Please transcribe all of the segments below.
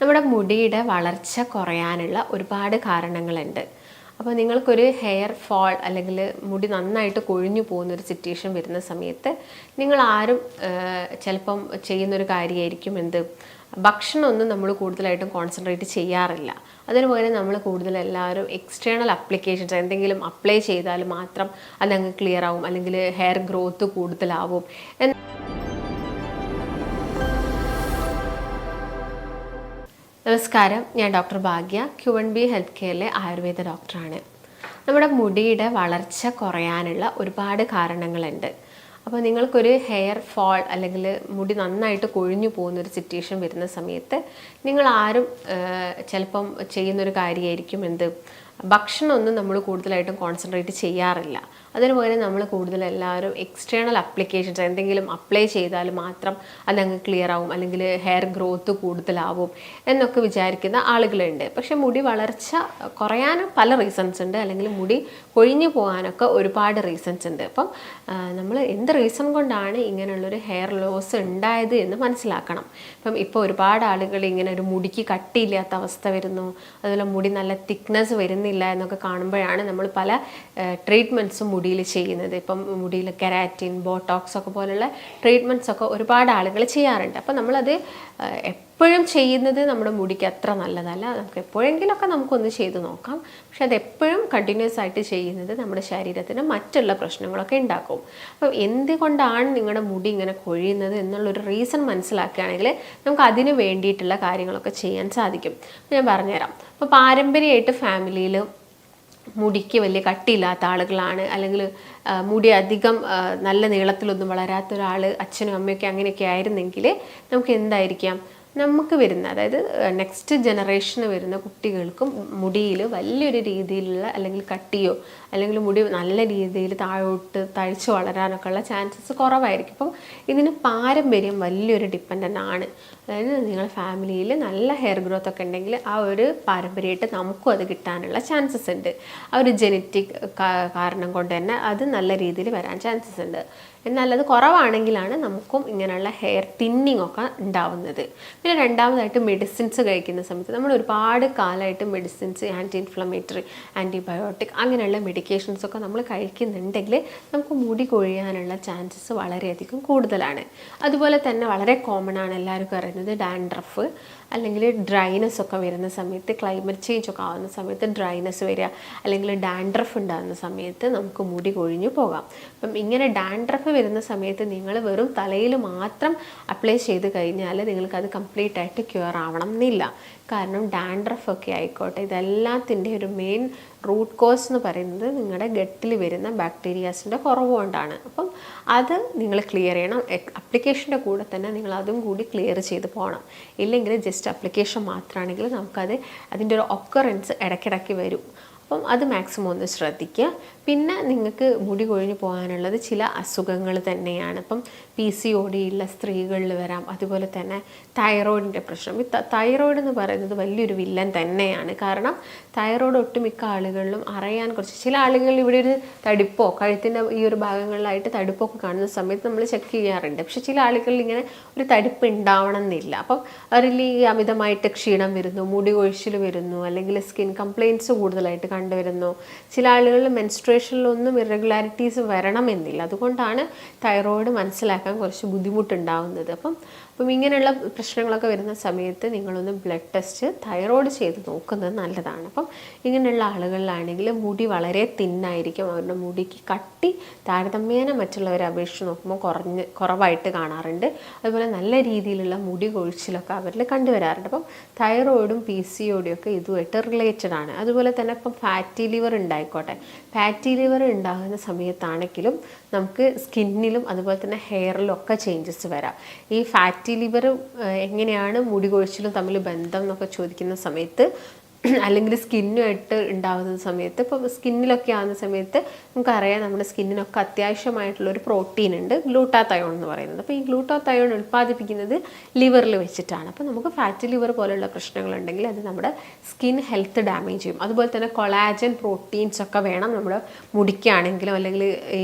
നമ്മുടെ മുടിയുടെ വളർച്ച കുറയാനുള്ള ഒരുപാട് കാരണങ്ങളുണ്ട്. അപ്പോൾ നിങ്ങൾക്കൊരു ഹെയർ ഫോൾ അല്ലെങ്കിൽ മുടി നന്നായിട്ട് കൊഴിഞ്ഞു പോകുന്ന ഒരു സിറ്റുവേഷൻ വരുന്ന സമയത്ത് നിങ്ങൾ ആരും ചിലപ്പം ചെയ്യുന്നൊരു കാര്യമായിരിക്കും എന്ത്? ഭക്ഷണമൊന്നും നമ്മൾ കൂടുതലായിട്ടും കോൺസെൻട്രേറ്റ് ചെയ്യാറില്ല. അതിന് പകരം നമ്മൾ കൂടുതൽ എല്ലാവരും എക്സ്റ്റേണൽ അപ്ലിക്കേഷൻസ് എന്തെങ്കിലും അപ്ലൈ ചെയ്താൽ മാത്രം അതങ്ങ് ക്ലിയർ ആവും അല്ലെങ്കിൽ ഹെയർ ഗ്രോത്ത് കൂടുതലാവും എന്ന് നമസ്കാരം. ഞാൻ doctor Bhagya Q N B health കെയറിലെ Ayurveda ഡോക്ടറാണ്. നമ്മുടെ മുടിയുടെ വളർച്ച കുറയാനുള്ള ഒരുപാട് കാരണങ്ങളുണ്ട്. അപ്പോൾ നിങ്ങൾക്കൊരു ഹെയർ ഫോൾ അല്ലെങ്കിൽ മുടി നന്നായിട്ട് കൊഴിഞ്ഞു പോകുന്ന ഒരു സിറ്റുവേഷൻ വരുന്ന സമയത്ത് നിങ്ങൾ ആരും ചിലപ്പം ചെയ്യുന്നൊരു കാര്യമായിരിക്കും എന്ത്? ഭക്ഷണമൊന്നും നമ്മൾ കൂടുതലായിട്ടും കോൺസെൻട്രേറ്റ് ചെയ്യാറില്ല. അതിന് പകരം നമ്മൾ കൂടുതൽ എല്ലാവരും എക്സ്റ്റേണൽ അപ്ലിക്കേഷൻസ് എന്തെങ്കിലും അപ്ലൈ ചെയ്താൽ മാത്രം അതങ്ങ് ക്ലിയർ ആവും അല്ലെങ്കിൽ ഹെയർ ഗ്രോത്ത് കൂടുതലാവും എന്നൊക്കെ വിചാരിക്കുന്ന ആളുകളുണ്ട്. പക്ഷെ മുടി വളർച്ച കുറയാനും പല റീസൺസ് ഉണ്ട്. അല്ലെങ്കിൽ മുടി കൊഴിഞ്ഞു പോകാനൊക്കെ ഒരുപാട് റീസൺസ് ഉണ്ട്. അപ്പം നമ്മൾ എന്ത് റീസൺ കൊണ്ടാണ് ഇങ്ങനെയുള്ളൊരു ഹെയർ ലോസ് ഉണ്ടായത് എന്ന് മനസ്സിലാക്കണം. ഇപ്പം ഇപ്പോൾ ഒരുപാട് ആളുകൾ ഇങ്ങനെ ഒരു മുടിക്ക് കട്ടിയില്ലാത്ത അവസ്ഥ വരുന്നു. അതുപോലെ മുടി നല്ല തിക്നെസ് വരുന്നില്ല എന്നൊക്കെ കാണുമ്പോഴാണ് നമ്മൾ പല ട്രീറ്റ്മെന്റ്സും മുടിയിൽ ചെയ്യുന്നത്. ഇപ്പം മുടിയിൽ കെരാറ്റിൻ ബോട്ടോക്സ് ഒക്കെ പോലുള്ള ട്രീറ്റ്മെന്റ്സ് ഒക്കെ ഒരുപാട് ആളുകൾ ചെയ്യാറുണ്ട്. അപ്പോൾ നമ്മളത് എപ്പോഴും ചെയ്യുന്നത് നമ്മുടെ മുടിക്ക് അത്ര നല്ലതല്ല. നമുക്ക് എപ്പോഴെങ്കിലുമൊക്കെ നമുക്കൊന്ന് ചെയ്ത് നോക്കാം. പക്ഷെ അത് എപ്പോഴും കണ്ടിന്യൂസ് ആയിട്ട് ചെയ്യുന്നത് നമ്മുടെ ശരീരത്തിന് മറ്റുള്ള പ്രശ്നങ്ങളൊക്കെ ഉണ്ടാക്കും. അപ്പം എന്തുകൊണ്ടാണ് നിങ്ങളുടെ മുടി ഇങ്ങനെ കൊഴിയുന്നത് എന്നുള്ളൊരു റീസൺ മനസ്സിലാക്കുകയാണെങ്കിൽ നമുക്ക് അതിന് വേണ്ടിയിട്ടുള്ള കാര്യങ്ങളൊക്കെ ചെയ്യാൻ സാധിക്കും. ഞാൻ പറഞ്ഞുതരാം. അപ്പോൾ പാരമ്പര്യമായിട്ട് ഫാമിലിയിൽ മുടിക്ക് വലിയ കട്ടിയില്ലാത്ത ആളുകളാണ്. അല്ലെങ്കിൽ മുടി അധികം നല്ല നീളത്തിലൊന്നും വളരാത്ത ഒരാൾ അച്ഛനും അമ്മയൊക്കെ അങ്ങനെയൊക്കെ ആയിരുന്നെങ്കിൽ നമുക്ക് എന്തായിരിക്കാം? നമുക്ക് വരുന്ന അതായത് നെക്സ്റ്റ് ജനറേഷന് വരുന്ന കുട്ടികൾക്കും മുടിയിൽ വലിയൊരു രീതിയിലുള്ള അല്ലെങ്കിൽ കട്ടിയോ അല്ലെങ്കിൽ മുടി നല്ല രീതിയിൽ താഴോട്ട് തഴിച്ച് വളരാനൊക്കെ ഉള്ള ചാൻസസ് കുറവായിരിക്കും. അപ്പം ഇതിന് പാരമ്പര്യം വലിയൊരു ഡിപ്പെൻഡന്റ് ആണ്. അതായത് നിങ്ങളുടെ ഫാമിലിയിൽ നല്ല ഹെയർ ഗ്രോത്ത് ഒക്കെ ഉണ്ടെങ്കിൽ ആ ഒരു പാരമ്പര്യമായിട്ട് നമുക്കും അത് കിട്ടാനുള്ള ചാൻസസ് ഉണ്ട്. ആ ഒരു ജനറ്റിക് കാരണം കൊണ്ട് തന്നെ അത് നല്ല രീതിയിൽ വരാൻ ചാൻസസ് ഉണ്ട്. എന്നാൽ അത് കുറവാണെങ്കിലാണ് നമുക്കും ഇങ്ങനെയുള്ള ഹെയർ തിന്നിങ് ഒക്കെ ഉണ്ടാവുന്നത്. പിന്നെ രണ്ടാമതായിട്ട് മെഡിസിൻസ് കഴിക്കുന്ന സമയത്ത് നമ്മൾ ഒരുപാട് കാലമായിട്ട് മെഡിസിൻസ് ആന്റി ഇൻഫ്ലമേറ്ററി ആന്റിബയോട്ടിക് അങ്ങനെയുള്ള മെഡിക്കേഷൻസ് ഒക്കെ നമ്മൾ കഴിക്കുന്നുണ്ടെങ്കിൽ നമുക്ക് മുടി കൊഴിയാനുള്ള ചാൻസസ് വളരെയധികം കൂടുതലാണ്. അതുപോലെ തന്നെ വളരെ കോമൺ ആണ് എല്ലാവർക്കും അറിയുന്നത് ഡാൻഡ്രഫ് അല്ലെങ്കിൽ ഡ്രൈനസ് ഒക്കെ വരുന്ന സമയത്ത് ക്ലൈമറ്റ് ചേഞ്ച് ഒക്കെ ആവുന്ന സമയത്ത് ഡ്രൈനസ് വരിക അല്ലെങ്കിൽ ഡാൻഡ്രഫ് ഉണ്ടാകുന്ന സമയത്ത് നമുക്ക് മുടി കൊഴിഞ്ഞു പോകാം. അപ്പം ഇങ്ങനെ ഡാൻഡ്രഫ് വരുന്ന സമയത്ത് നിങ്ങൾ വെറും തലയിൽ മാത്രം അപ്ലൈ ചെയ്ത് കഴിഞ്ഞാൽ നിങ്ങൾക്ക് അത് കംപ്ലീറ്റ് ആയിട്ട് ക്യൂർ ആവണം എന്നില്ല കാരണം ഡാൻഡ്രഫ് ഒക്കെ ആയിക്കോട്ടെ ഇതെല്ലാത്തിന്റെ ഒരു മെയിൻ റൂട്ട് കോസ് എന്ന് പറയുന്നത് നിങ്ങളുടെ ഗട്ടിൽ വരുന്ന ബാക്ടീരിയാസിന്റെ കുറവ് കൊണ്ടാണ്. അപ്പം അത് നിങ്ങൾ ക്ലിയർ ചെയ്യണം. അപ്ലിക്കേഷന്റെ കൂടെ തന്നെ നിങ്ങൾ അതും കൂടി ക്ലിയർ ചെയ്ത് പോകണം ഇല്ലെങ്കിൽ ജസ്റ്റ് അപ്ലിക്കേഷൻ മാത്രമാണെങ്കിൽ നമുക്കത് അതിന്റെ ഒരു ഒക്കറൻസ് ഇടയ്ക്കിടയ്ക്ക് വരും. അപ്പം അത് മാക്സിമം ഒന്ന് ശ്രദ്ധിക്കുക. പിന്നെ നിങ്ങൾക്ക് മുടി കൊഴിഞ്ഞു പോകാനുള്ളത് ചില അസുഖങ്ങൾ തന്നെയാണ്. ഇപ്പം പി സി ഒ ഡി ഉള്ള സ്ത്രീകളിൽ വരാം. അതുപോലെ തന്നെ തൈറോയിഡിന്റെ പ്രശ്നം. ഈ തൈറോയിഡ് എന്ന് പറയുന്നത് വലിയൊരു വില്ലൻ തന്നെയാണ്. കാരണം തൈറോയിഡ് ഒട്ടുമിക്ക ആളുകളിലും അറിയാൻ കുറച്ച് ചില ആളുകൾ ഇവിടെ ഒരു തടിപ്പോ കഴുത്തിന്റെ ഈ ഒരു ഭാഗങ്ങളിലായിട്ട് തടിപ്പൊക്കെ കാണുന്ന സമയത്ത് നമ്മൾ ചെക്ക് ചെയ്യാറുണ്ട്. പക്ഷെ ചില ആളുകളിൽ ഇങ്ങനെ ഒരു തടിപ്പ് ഉണ്ടാവണം എന്നില്ല അപ്പം അവരിൽ ഈ അമിതമായിട്ട് ക്ഷീണം വരുന്നു മുടി കൊഴിച്ചിൽ വരുന്നു അല്ലെങ്കിൽ സ്കിൻ കംപ്ലയിന്റ്സ് കൂടുതലായിട്ട് കണ്ടുവരുന്നു. ചില ആളുകളിൽ മെൻസ്ട്രേഷനിലൊന്നും ഇറഗുലാരിറ്റീസ് വരണമെന്നില്ല. അതുകൊണ്ടാണ് തൈറോയിഡ് മനസ്സിലാക്കാൻ കുറച്ച് ബുദ്ധിമുട്ടുണ്ടാവുന്നത്. അപ്പം അപ്പം ഇങ്ങനെയുള്ള പ്രശ്നങ്ങളൊക്കെ വരുന്ന സമയത്ത് നിങ്ങളൊന്ന് ബ്ലഡ് ടെസ്റ്റ് തൈറോയ്ഡ് ചെയ്ത് നോക്കുന്നത് നല്ലതാണ്. അപ്പം ഇങ്ങനെയുള്ള ആളുകളിലാണെങ്കിൽ മുടി വളരെ തിന്നായിരിക്കും. അവരുടെ മുടിക്ക് കട്ടി താരതമ്യേന മറ്റുള്ളവരെ അപേക്ഷിച്ച് നോക്കുമ്പോൾ കുറഞ്ഞ് കുറവായിട്ട് കാണാറുണ്ട്. അതുപോലെ നല്ല രീതിയിലുള്ള മുടി കൊഴിച്ചിലൊക്കെ അവരിൽ കണ്ടുവരാറുണ്ട്. അപ്പം തൈറോയിഡും പി സി ഒടിയും ഒക്കെ ഇതുമായിട്ട് റിലേറ്റഡ് ആണ്. അതുപോലെ തന്നെ ഇപ്പം ഫാറ്റി ലിവർ ഉണ്ടായിക്കോട്ടെ. ഫാറ്റി ലിവർ ഉണ്ടാകുന്ന സമയത്താണെങ്കിലും നമുക്ക് സ്കിന്നിലും അതുപോലെ തന്നെ ഹെയറിലും ഒക്കെ ചേഞ്ചസ് വരാം. ഈ ഫാറ്റി ലിവർ എങ്ങനെയാണ് മുടി കൊഴിച്ചിലും തമ്മിൽ ബന്ധം എന്നൊക്കെ ചോദിക്കുന്ന സമയത്ത് അല്ലെങ്കിൽ സ്കിന്നുമായിട്ട് ഉണ്ടാകുന്ന സമയത്ത് ഇപ്പോൾ സ്കിന്നിലൊക്കെ ആകുന്ന സമയത്ത് നമുക്കറിയാം നമ്മുടെ സ്കിന്നിനൊക്കെ അത്യാവശ്യമായിട്ടുള്ള ഒരു പ്രോട്ടീൻ ഉണ്ട് ഗ്ലൂട്ടാതയോൺ എന്ന് പറയുന്നത്. അപ്പോൾ ഈ ഗ്ലൂട്ടാതയോൺ ഉൽപ്പാദിപ്പിക്കുന്നത് ലിവറിൽ വെച്ചിട്ടാണ്. അപ്പോൾ നമുക്ക് ഫാറ്റ് ലിവർ പോലെയുള്ള പ്രശ്നങ്ങളുണ്ടെങ്കിൽ അത് നമ്മുടെ സ്കിൻ ഹെൽത്ത് ഡാമേജ് ചെയ്യും. അതുപോലെ തന്നെ കൊളാജൻ പ്രോട്ടീൻസ് ഒക്കെ വേണം നമ്മുടെ മുടിക്കാണെങ്കിലും അല്ലെങ്കിൽ ഈ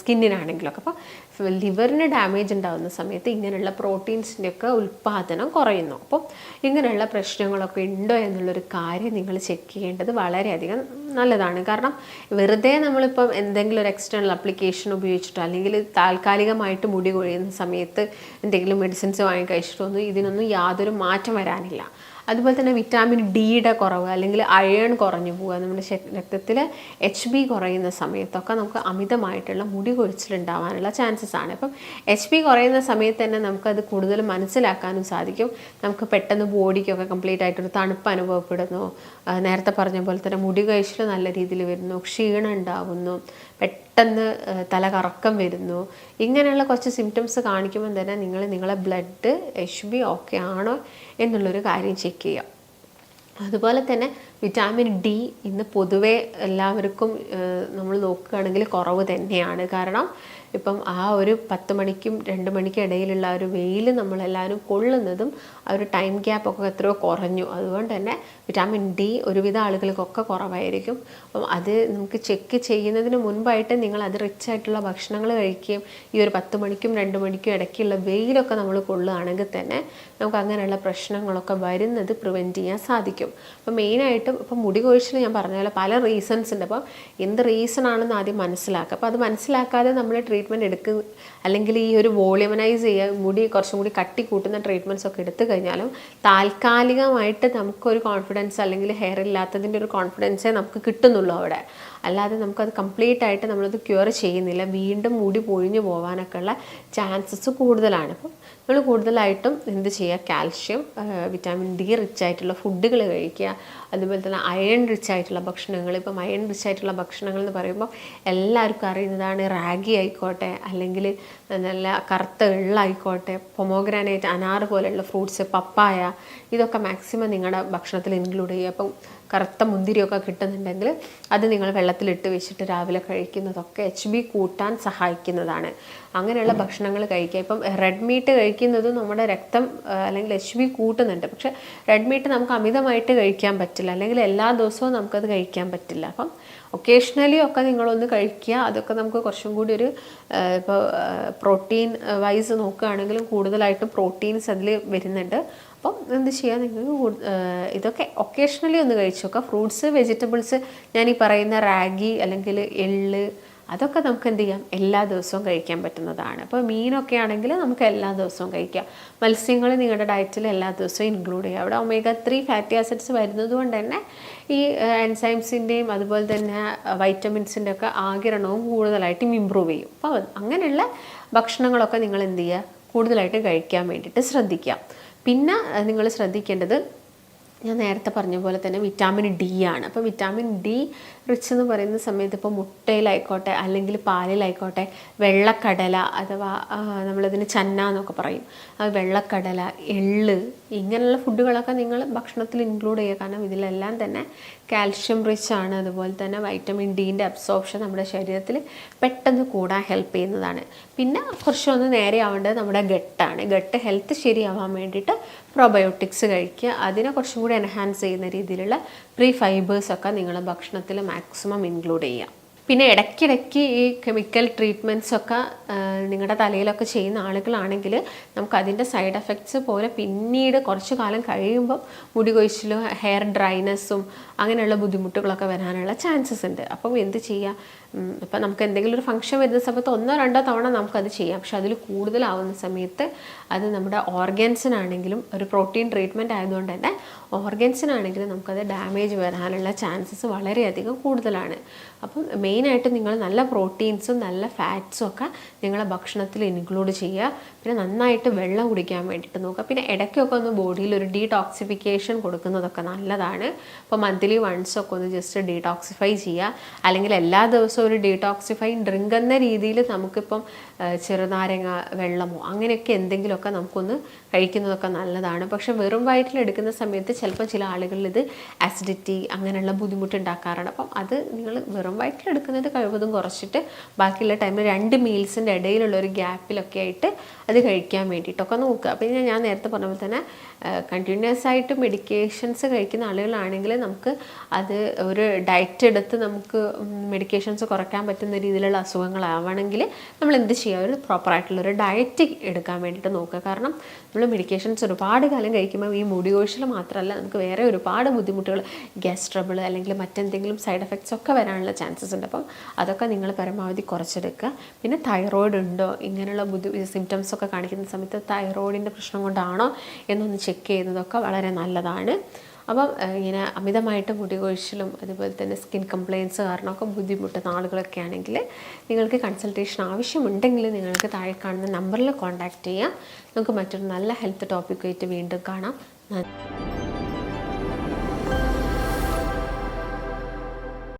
സ്കിന്നിനാണെങ്കിലും ഒക്കെ അപ്പോൾ ലിവറിന് ഡാമേജ് ഉണ്ടാകുന്ന സമയത്ത് ഇങ്ങനെയുള്ള പ്രോട്ടീൻസിന്റെ ഒക്കെ ഉൽപ്പാദനം കുറയുന്നു. അപ്പോൾ ഇങ്ങനെയുള്ള പ്രശ്നങ്ങളൊക്കെ ഉണ്ടോ എന്നുള്ളൊരു കാര്യം നിങ്ങൾ ചെക്ക് ചെയ്യേണ്ടത് വളരെയധികം നല്ലതാണ്. കാരണം വെറുതെ നമ്മളിപ്പം എന്തെങ്കിലും ഒരു എക്സ്റ്റേണൽ അപ്ലിക്കേഷൻ ഉപയോഗിച്ചിട്ടോ അല്ലെങ്കിൽ താൽക്കാലികമായിട്ട് മുടി കൊഴിയുന്ന സമയത്ത് എന്തെങ്കിലും മെഡിസിൻസ് വാങ്ങി കഴിച്ചിട്ടൊന്നും ഇതിനൊന്നും യാതൊരു മാറ്റം വരാനില്ല. അതുപോലെ തന്നെ വിറ്റാമിൻ ഡിയുടെ കുറവ് അല്ലെങ്കിൽ അയൺ കുറഞ്ഞു പോവുക. നമ്മുടെ രക്തത്തിൽ എച്ച് ബി കുറയുന്ന സമയത്തൊക്കെ നമുക്ക് അമിതമായിട്ടുള്ള മുടി കൊഴിച്ചിലുണ്ടാവാനുള്ള ചാൻസസ് ആണ്. അപ്പം എച്ച് ബി കുറയുന്ന സമയത്ത് തന്നെ നമുക്കത് കൂടുതൽ മനസ്സിലാക്കാനും സാധിക്കും. നമുക്ക് പെട്ടെന്ന് ബോഡിക്കൊക്കെ കംപ്ലീറ്റ് ആയിട്ടൊരു തണുപ്പ് അനുഭവപ്പെടുന്നു. നേരത്തെ പറഞ്ഞ പോലെ തന്നെ മുടി കഴിച്ചിൽ നല്ല രീതിയിൽ വരുന്നു ക്ഷീണം ഉണ്ടാവുന്നു. പെട്ടെന്ന് തല കറക്കം വരുന്നു. ഇങ്ങനെയുള്ള കുറച്ച് സിംറ്റംസ് കാണിക്കുമ്പോൾ തന്നെ നിങ്ങൾ നിങ്ങളെ ബ്ലഡ് എച്ച് ബി ഓക്കെ ആണോ എന്നുള്ളൊരു കാര്യം ചെക്ക് ചെയ്യുക അതുപോലെ തന്നെ വിറ്റാമിൻ ഡി ഇന്ന് പൊതുവേ എല്ലാവർക്കും നമ്മൾ നോക്കുകയാണെങ്കിൽ കുറവ് തന്നെയാണ്. കാരണം ഇപ്പം ആ ഒരു പത്ത് മണിക്കും രണ്ട് മണിക്കും ഇടയിലുള്ള ഒരു വെയിൽ നമ്മളെല്ലാവരും കൊള്ളുന്നതും ആ ഒരു ടൈം ഗ്യാപ്പ് ഒക്കെ എത്രയോ കുറഞ്ഞു. അതുകൊണ്ട് തന്നെ വിറ്റാമിൻ ഡി ഒരുവിധ ആളുകൾക്കൊക്കെ കുറവായിരിക്കും. അപ്പം അത് നമുക്ക് ചെക്ക് ചെയ്യുന്നതിന് മുൻപായിട്ട് നിങ്ങൾ അത് റിച്ച് ആയിട്ടുള്ള ഭക്ഷണങ്ങൾ കഴിക്കുകയും ഈ ഒരു പത്ത് മണിക്കും രണ്ട് മണിക്കും ഇടയ്ക്കുള്ള വെയിലൊക്കെ നമ്മൾ കൊള്ളുകയാണെങ്കിൽ തന്നെ നമുക്ക് അങ്ങനെയുള്ള പ്രശ്നങ്ങളൊക്കെ വരുന്നത് പ്രിവെന്റ് ചെയ്യാൻ സാധിക്കും. അപ്പം മെയിനായിട്ടും ഇപ്പം മുടി കൊഴിച്ചിൽ ഞാൻ പറഞ്ഞ പോലെ പല റീസൺസ് ഉണ്ട്. അപ്പം എന്ത് റീസൺ ആണെന്ന് ആദ്യം മനസ്സിലാക്കുക. അപ്പോൾ അത് മനസ്സിലാക്കാതെ നമ്മൾ ട്രീറ്റ്മെന്റ് എടുക്കുക അല്ലെങ്കിൽ ഈ ഒരു വോളിയമനൈസ് ചെയ്യുക മുടി കുറച്ചും കൂടി കട്ടി കൂട്ടുന്ന ട്രീറ്റ്മെന്റ്സ് ഒക്കെ എടുത്തു കഴിഞ്ഞാലും താൽക്കാലികമായിട്ട് നമുക്കൊരു കോൺഫിഡൻസ് അല്ലെങ്കിൽ ഹെയർ ഇല്ലാത്തതിന്റെ ഒരു കോൺഫിഡൻസേ നമുക്ക് കിട്ടുന്നുള്ളൂ അവിടെ. അല്ലാതെ നമുക്കത് കംപ്ലീറ്റ് ആയിട്ട് നമ്മളത് ക്യൂർ ചെയ്യുന്നില്ല. വീണ്ടും മുടി പൊഴിഞ്ഞു പോകാനൊക്കെ ഉള്ള ചാൻസസ് കൂടുതലാണ്. അപ്പം നമ്മൾ കൂടുതലായിട്ടും എന്ത് ചെയ്യുക? കാൽഷ്യം വിറ്റാമിൻ ഡി റിച്ച് ആയിട്ടുള്ള ഫുഡുകൾ കഴിക്കുക. അതുപോലെ തന്നെ അയൺ റിച്ച് ആയിട്ടുള്ള ഭക്ഷണങ്ങൾ. ഇപ്പം അയൺ റിച്ച് ആയിട്ടുള്ള ഭക്ഷണങ്ങൾ എന്ന് പറയുമ്പോൾ എല്ലാവർക്കും അറിയുന്നതാണ് റാഗി ആയിക്കോട്ടെ അല്ലെങ്കിൽ നല്ല കറുത്ത എള്ളായിക്കോട്ടെ പൊമോഗ്രാനൈറ്റ് അനാർ പോലെയുള്ള ഫ്രൂട്ട്സ് പപ്പായ ഇതൊക്കെ മാക്സിമം നിങ്ങളുടെ ഭക്ഷണത്തിൽ ഇൻക്ലൂഡ് ചെയ്യുക. അപ്പം കറുത്ത മുന്തിരിയൊക്കെ കിട്ടുന്നുണ്ടെങ്കിൽ അത് നിങ്ങൾ വെള്ളത്തിലിട്ട് വെച്ചിട്ട് രാവിലെ കഴിക്കുന്നതൊക്കെ എച്ച് ബി കൂട്ടാൻ സഹായിക്കുന്നതാണ്. അങ്ങനെയുള്ള ഭക്ഷണങ്ങൾ കഴിക്കുക. ഇപ്പം റെഡ് മീറ്റ് കഴിക്കുന്നത് നമ്മുടെ രക്തം അല്ലെങ്കിൽ എച്ച് ബി കൂട്ടുന്നുണ്ട്. പക്ഷെ റെഡ് മീറ്റ് നമുക്ക് അമിതമായിട്ട് കഴിക്കാൻ പറ്റില്ല. അല്ലെങ്കിൽ എല്ലാ ദിവസവും നമുക്കത് കഴിക്കാൻ പറ്റില്ല. അപ്പം ഒക്കേഷണലി ഒക്കെ നിങ്ങളൊന്ന് കഴിക്കുക. അതൊക്കെ നമുക്ക് കുറച്ചും കൂടി ഒരു ഇപ്പോൾ പ്രോട്ടീൻ വൈസ് നോക്കുകയാണെങ്കിലും കൂടുതലായിട്ടും പ്രോട്ടീൻസ് അതിൽ വരുന്നുണ്ട്. അപ്പം എന്ത് ചെയ്യുക നിങ്ങൾക്ക് ഇതൊക്കെ ഒക്കേഷണലി ഒന്ന് കഴിച്ചു നോക്കുക ഫ്രൂട്ട്സ് വെജിറ്റബിൾസ് ഞാൻ ഈ പറയുന്ന റാഗി അല്ലെങ്കിൽ എള്ള് അതൊക്കെ നമുക്ക് എന്ത് ചെയ്യാം? എല്ലാ ദിവസവും കഴിക്കാൻ പറ്റുന്നതാണ്. അപ്പോൾ മീനൊക്കെ ആണെങ്കിൽ നമുക്ക് എല്ലാ ദിവസവും കഴിക്കാം. മത്സ്യങ്ങൾ നിങ്ങളുടെ ഡയറ്റിൽ എല്ലാ ദിവസവും ഇൻക്ലൂഡ് ചെയ്യുക അവിടെ ഒമേഗ ത്രീ ഫാറ്റി ആസിഡ്സ് വരുന്നത് കൊണ്ട് തന്നെ ഈ എൻസൈംസിന്റെയും അതുപോലെ തന്നെ വൈറ്റമിൻസിന്റെ ഒക്കെ ആകിരണവും കൂടുതലായിട്ടും ഇമ്പ്രൂവ് ചെയ്യും. അപ്പോൾ അങ്ങനെയുള്ള ഭക്ഷണങ്ങളൊക്കെ നിങ്ങൾ എന്ത് ചെയ്യുക കൂടുതലായിട്ട് കഴിക്കാൻ വേണ്ടിയിട്ട് ശ്രദ്ധിക്കുക. പിന്നെ നിങ്ങൾ ശ്രദ്ധിക്കേണ്ടത് ഞാൻ നേരത്തെ പറഞ്ഞ പോലെ തന്നെ വിറ്റാമിൻ ഡി ആണ്. അപ്പോൾ വിറ്റാമിൻ ഡി റിച്ച് എന്ന് പറയുന്ന സമയത്ത് ഇപ്പോൾ മുട്ടയിലായിക്കോട്ടെ അല്ലെങ്കിൽ പാലിലായിക്കോട്ടെ വെള്ളക്കടല അഥവാ നമ്മളതിന് ചന്ന എന്നൊക്കെ പറയും. ആ വെള്ളക്കടല എള്ള് ഇങ്ങനെയുള്ള ഫുഡുകളൊക്കെ നിങ്ങൾ ഭക്ഷണത്തിൽ ഇൻക്ലൂഡ് ചെയ്യുക. കാരണം ഇതിലെല്ലാം തന്നെ കാൽഷ്യം റിച്ച് ആണ്. അതുപോലെ തന്നെ വൈറ്റമിൻ ഡീന്റെ അബ്സോർപ്ഷൻ നമ്മുടെ ശരീരത്തിൽ പെട്ടെന്ന് കൂടാൻ ഹെൽപ്പ് ചെയ്യുന്നതാണ്. പിന്നെ കുറച്ചൊന്ന് നേരെ ആവേണ്ടത് നമ്മുടെ ഗട്ടാണ്. ഗട്ട് ഹെൽത്ത് ശരിയാവാൻ വേണ്ടിയിട്ട് പ്രൊബയോട്ടിക്സ് കഴിക്കുക. അതിനെ കുറച്ചും കൂടി എൻഹാൻസ് ചെയ്യുന്ന രീതിയിലുള്ള പ്രീ ഫൈബേഴ്സൊക്കെ നിങ്ങൾ ഭക്ഷണത്തിൽ മാക്സിമം ഇൻക്ലൂഡ് ചെയ്യുക പിന്നെ ഇടയ്ക്കിടയ്ക്ക് ഈ കെമിക്കൽ ട്രീറ്റ്മെന്റ്സ് ഒക്കെ നിങ്ങളുടെ തലയിലൊക്കെ ചെയ്യുന്ന ആളുകളാണെങ്കിൽ നമുക്ക് അതിന്റെ സൈഡ് എഫക്ട്സ് പോലെ പിന്നീട് കുറച്ച് കാലം കഴിയുമ്പോൾ മുടി കൊഴിച്ചിലും ഹെയർ ഡ്രൈനെസ്സും അങ്ങനെയുള്ള ബുദ്ധിമുട്ടുകളൊക്കെ വരാനുള്ള ചാൻസസ് ഉണ്ട്. അപ്പം എന്ത് ചെയ്യാം? ഇപ്പം നമുക്ക് എന്തെങ്കിലും ഒരു ഫംഗ്ഷൻ വരുന്ന സമയത്ത് ഒന്നോ രണ്ടോ തവണ നമുക്കത് ചെയ്യാം. പക്ഷെ അതിൽ കൂടുതലാവുന്ന സമയത്ത് അത് നമ്മുടെ ഓർഗൻസിനാണെങ്കിലും ഒരു പ്രോട്ടീൻ ട്രീറ്റ്മെന്റ് ആയതുകൊണ്ട് തന്നെ ഓർഗൻസിനാണെങ്കിലും നമുക്കത് ഡാമേജ് വരാനുള്ള ചാൻസസ് വളരെയധികം കൂടുതലാണ്. അപ്പം മെയിനായിട്ട് നിങ്ങൾ നല്ല പ്രോട്ടീൻസും നല്ല ഫാറ്റ്സും ഒക്കെ നിങ്ങളെ ഭക്ഷണത്തിൽ ഇൻക്ലൂഡ് ചെയ്യുക. പിന്നെ നന്നായിട്ട് വെള്ളം കുടിക്കാൻ വേണ്ടിയിട്ട് നോക്കുക. പിന്നെ ഇടയ്ക്കൊക്കെ ഒന്ന് ബോഡിയിൽ ഒരു ഡീടോക്സിഫിക്കേഷൻ കൊടുക്കുന്നതൊക്കെ നല്ലതാണ്. അപ്പോൾ മന്ത്ലി വൺസ് ഒക്കെ ഒന്ന് ജസ്റ്റ് ഡീടോക്സിഫൈ ചെയ്യുക. അല്ലെങ്കിൽ എല്ലാ ദിവസവും ഒരു ഡീടോക്സിഫൈ ഡ്രിങ്ക് എന്ന രീതിയിൽ നമുക്കിപ്പം ചെറുനാരങ്ങ വെള്ളമോ അങ്ങനെയൊക്കെ എന്തെങ്കിലുമൊക്കെ നമുക്കൊന്ന് കഴിക്കുന്നതൊക്കെ നല്ലതാണ്. പക്ഷെ വെറും വയറ്റിൽ എടുക്കുന്ന സമയത്ത് ചിലപ്പോൾ ചില ആളുകളിൽ ഇത് ആസിഡിറ്റി അങ്ങനെയുള്ള ബുദ്ധിമുട്ടുണ്ടാക്കാറുണ്ട് അപ്പം അത് നിങ്ങൾ വെറും വയറ്റിൽ എടുക്കുന്നത് കഴിവതും കുറച്ചിട്ട് ബാക്കിയുള്ള ടൈമിൽ രണ്ട് മീൽസിന്റെ ഇടയിലുള്ള ഒരു ഗ്യാപ്പിലൊക്കെ ആയിട്ട് അത് കഴിക്കാൻ വേണ്ടിയിട്ടൊക്കെ നോക്കുക. അപ്പം ഞാൻ നേരത്തെ പറഞ്ഞ പോലെ തന്നെ കണ്ടിന്യൂസ് ആയിട്ട് മെഡിക്കേഷൻസ് കഴിക്കുന്ന ആളുകളാണെങ്കിൽ നമുക്ക് അത് ഒരു ഡയറ്റ് എടുത്ത് നമുക്ക് മെഡിക്കേഷൻസ് കുറയ്ക്കാൻ പറ്റുന്ന രീതിയിലുള്ള അസുഖങ്ങളാവണമെങ്കിൽ നമ്മൾ എന്ത് ചെയ്യുക? ഒരു പ്രോപ്പറായിട്ടുള്ള ഒരു ഡയറ്റ് എടുക്കാൻ വേണ്ടിയിട്ട് നോക്കുക. കാരണം നമ്മൾ മെഡിക്കേഷൻസ് ഒരുപാട് കാലം കഴിക്കുമ്പോൾ ഈ മുടി കൊഴിച്ചിൽ മാത്രമല്ല നമുക്ക് വേറെ ഒരുപാട് ബുദ്ധിമുട്ടുകൾ ഗ്യാസ് ട്രബിൾ അല്ലെങ്കിൽ മറ്റെന്തെങ്കിലും സൈഡ് എഫക്ട്സ് ഒക്കെ വരാനുള്ള ചാൻസസ് ഉണ്ട്. അപ്പം അതൊക്കെ നിങ്ങൾ പരമാവധി കുറച്ചെടുക്കുക. പിന്നെ തൈറോയിഡ് ഉണ്ടോ? ഇങ്ങനെയുള്ള ബുദ്ധി സിംറ്റംസ് ഒക്കെ കാണിക്കുന്ന സമയത്ത് തൈറോയിഡിന്റെ പ്രശ്നം കൊണ്ടാണോ എന്നൊന്ന് ചെക്ക് ചെയ്യുന്നതൊക്കെ വളരെ നല്ലതാണ്. അപ്പം ഇങ്ങനെ അമിതമായിട്ട് മുടി കൊഴിച്ചിലും അതുപോലെ തന്നെ സ്കിൻ കംപ്ലയിൻസ് കാരണമൊക്കെ ബുദ്ധിമുട്ടുന്ന ആളുകളൊക്കെ ആണെങ്കിൽ നിങ്ങൾക്ക് കൺസൾട്ടേഷൻ ആവശ്യമുണ്ടെങ്കിൽ നിങ്ങൾക്ക് താഴെ കാണുന്ന നമ്പറിൽ കോൺടാക്റ്റ് ചെയ്യാം. നമുക്ക് മറ്റൊരു നല്ല ഹെൽത്ത് ടോപ്പിക്കുമായിട്ട് വീണ്ടും കാണാം. നന്ദി.